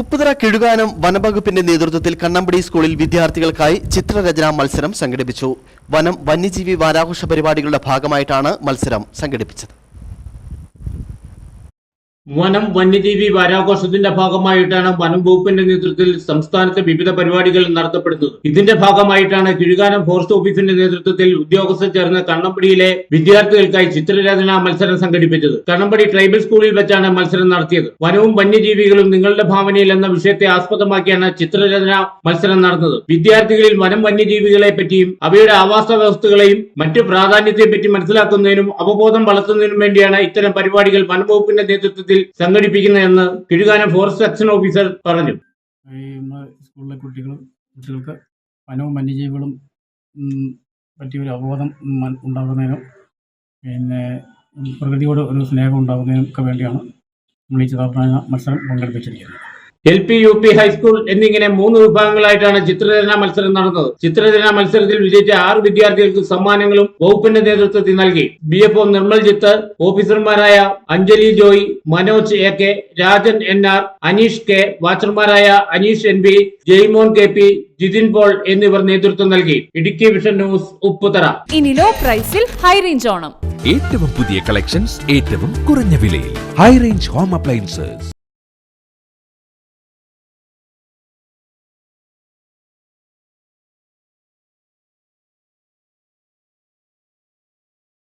ഉപ്പുതറ കിഴുകാനം വനംവകുപ്പിന്റെ നേതൃത്വത്തിൽ കണ്ണമ്പടി സ്കൂളിൽ വിദ്യാർത്ഥികൾക്കായി ചിത്രരചനാ മത്സരം സംഘടിപ്പിച്ചു. വനം വന്യജീവി വാരാഘോഷ പരിപാടികളുടെ ഭാഗമായിട്ടാണ് മത്സരം സംഘടിപ്പിച്ചത്. വനം വന്യജീവി വാരാഘോഷത്തിന്റെ ഭാഗമായിട്ടാണ് വനം വകുപ്പിന്റെ നേതൃത്വത്തിൽ സംസ്ഥാനത്തെ വിവിധ പരിപാടികൾ നടത്തപ്പെടുന്നത്. ഇതിന്റെ ഭാഗമായിട്ടാണ് കിഴുകാനം ഫോറസ്റ്റ് ഓഫീസിന്റെ നേതൃത്വത്തിൽ ഉദ്യോഗസ്ഥർ ചേർന്ന് കണ്ണമ്പടിയിലെ വിദ്യാർത്ഥികൾക്കായി ചിത്രരചന മത്സരം സംഘടിപ്പിച്ചത്. കണ്ണമ്പടി ട്രൈബൽ സ്കൂളിൽ വെച്ചാണ് മത്സരം നടത്തിയത്. വനവും വന്യജീവികളും നിങ്ങളുടെ ഭാവനയിൽ എന്ന വിഷയത്തെ ആസ്പദമാക്കിയാണ് ചിത്രരചന മത്സരം നടന്നത്. വിദ്യാർത്ഥികളിൽ വനം വന്യജീവികളെ പറ്റിയും അവയുടെ ആവാസ വ്യവസ്ഥകളെയും മറ്റു പ്രാധാന്യത്തെ പറ്റി മനസ്സിലാക്കുന്നതിനും അവബോധം വളർത്തുന്നതിനും വേണ്ടിയാണ് ഇത്തരം പരിപാടികൾ വനം വകുപ്പിന്റെ നേതൃത്വത്തിൽ സംഘടിപ്പിക്കുന്നതെന്ന് കിഴുകാനം ഫോറസ്റ്റ് സെക്ഷൻ ഓഫീസർ പറഞ്ഞു. സ്കൂളിലെ കുട്ടികളും കുട്ടികൾക്ക് വനവും വന്യജീവികളും പറ്റിയ ഒരു അവബോധം ഉണ്ടാകുന്നതിനും പിന്നെ പ്രകൃതിയോട് ഒരു സ്നേഹം ഉണ്ടാകുന്നതിനും ഒക്കെ വേണ്ടിയാണ് നമ്മൾ ഈ ചിത്രരചന മത്സരം പങ്കെടുപ്പിച്ചിരിക്കുന്നത്. L P U P high school എന്നിങ്ങനെ മൂന്ന് വിഭാഗങ്ങളായിട്ടാണ് ചിത്രരചന മത്സരം നടന്നത്. ചിത്രരചന മത്സരത്തിൽ വിജയിച്ച ആറ് വിദ്യാർത്ഥികൾക്ക് സമ്മാനങ്ങളും വകുപ്പിന്റെ നേതൃത്വത്തിൽ നൽകി. B F O Nirmal Jith ഓഫീസർമാരായ Anjali Joy Manoj A K Rajan N R Aneesh K വാച്ചർമാരായ Aneesh N B Jaimon K P Jithin Paul എന്നിവർ നേതൃത്വം നൽകി. Idukki vision news Upputhara. ഇനി ലോ പ്രൈസിൽ ഹൈ റേഞ്ച് ഓണം. ഏറ്റവും പുതിയ കളക്ഷൻസ് ഏറ്റവും കുറഞ്ഞ വിലയിൽ. High range home appliances